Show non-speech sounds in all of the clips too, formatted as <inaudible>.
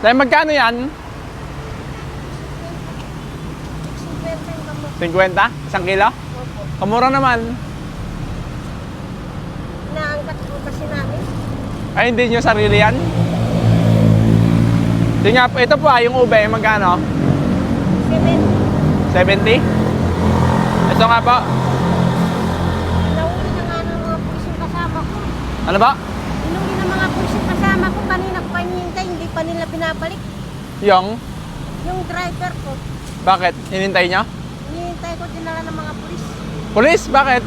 Tayo magkano yan? 50 yung gamot. 50? Isang kilo? Opo. Kamura naman. Naangkat po kasi namin. Ay, hindi nyo sarili yan? Sige nga, ito po ah, yung ube, magkano? 7. 70? Ito nga po. Nauli na nga ng mga pulis yung kasama ko. Ano ba? Inuli ng mga pulis yung kasama ko. Kanina ko pa hinihintay, hindi pa nila pinabalik. Yung? Yung driver ko, Bakit? Hinintay nyo? hinihintay ko dinala ng mga pulis. Police? Bakit?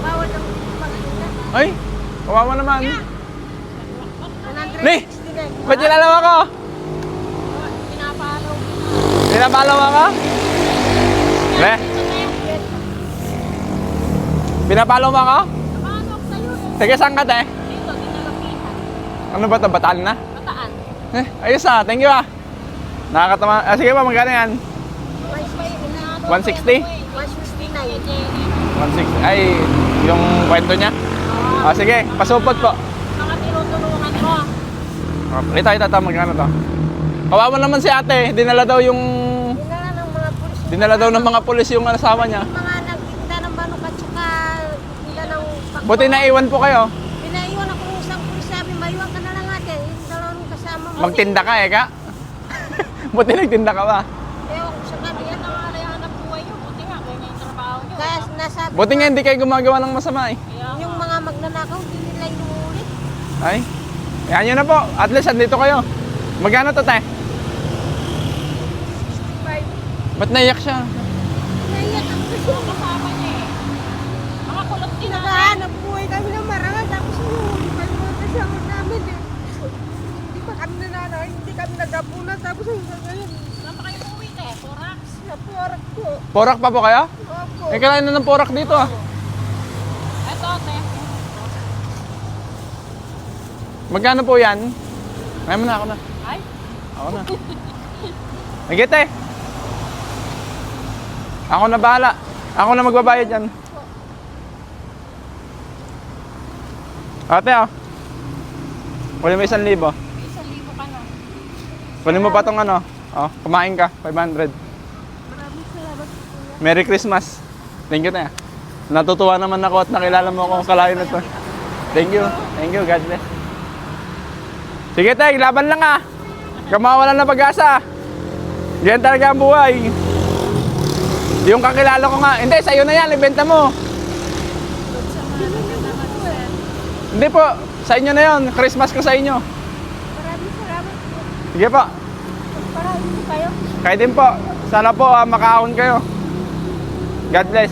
Bawal ang pagkita. Ay, kawawa naman. 160 Ni! na. Ba't ginalaw ako? Pinapalaw. Pinapalaw ako? Le? Pinapalaw mo ako? Eh. Sige, saan ka te? Dito. Ano ba ito? Bataan na? Eh, ayos ah. Thank you ah. Nakakatawa. Ah, sige pa, magkano yan? 160? 169. 160. Ay, yung kwento niya? Ah, sige, pasupot po. Mga tinutulungan mo. Ah, Ito, ito, ito, magkano to? Kawawa naman si ate. Dinala daw yung... Dinala ng mga pulis. Dinala daw ng mga pulis yung asawa niya. Mga nagtinda ng manok at saka nila ng Buti naiwan po kayo. Pinaiwan ako ng isang pulis sabi, maiwan ka na lang ate. Yung dalawang kasama mo. Magtinda ka eh, ka? <laughs> Buti nagtinda ka ba? Ewan ko sa kanila. Yan ang alayahan ng buhay. Buti nga, ganyan yung trabaho nyo. Kaya Buti nga hindi kayo gumagawa ng masama eh. Yung mga magnanakaw, hindi nila inuuli. Ay, yan nyo na po. At least, andito kayo. Magkano to, te? 65. Ba't naiyak siya? Naiyak ako kasi Yung kasama niya eh. Mga kulot din ang naghahanap buhay kami ng marangal. Tapos inuuli pa yung mga kasama namin eh. Hindi pa kami nananaw, hindi kami nagapunan. Tapos hanggang ngayon, Saan pa kayo umuwi te? Forax. napuwarak ko. Porak pa po kayo? Opo. Eh, kailangan na ng porak dito ah. Eto te. Magkano po yan? Ngayon mo na, ako na. Ay, Ako na. Higit eh. Ako na bahala. Ako na magbabayad yan. Ate ah. Isang libo. may isang libo. Kunin mo pa tong ano. Oh, kumain ka. 500. Maraming salamat po. kuya. Merry Christmas. Thank you na. Natutuwa naman ako at nakilala mo ako kalayo na to. Thank you. Thank you. God bless. Sige tay, laban lang ah. Kamawalan na pag-asa. Yan talaga ang buhay. Yung kakilala ko nga, hindi, sa'yo na yan, ibenta mo. Hindi po, sa inyo na yon. Christmas ko sa inyo. Sige po, kayo din po. Sana po ah, makaahon kayo. God bless.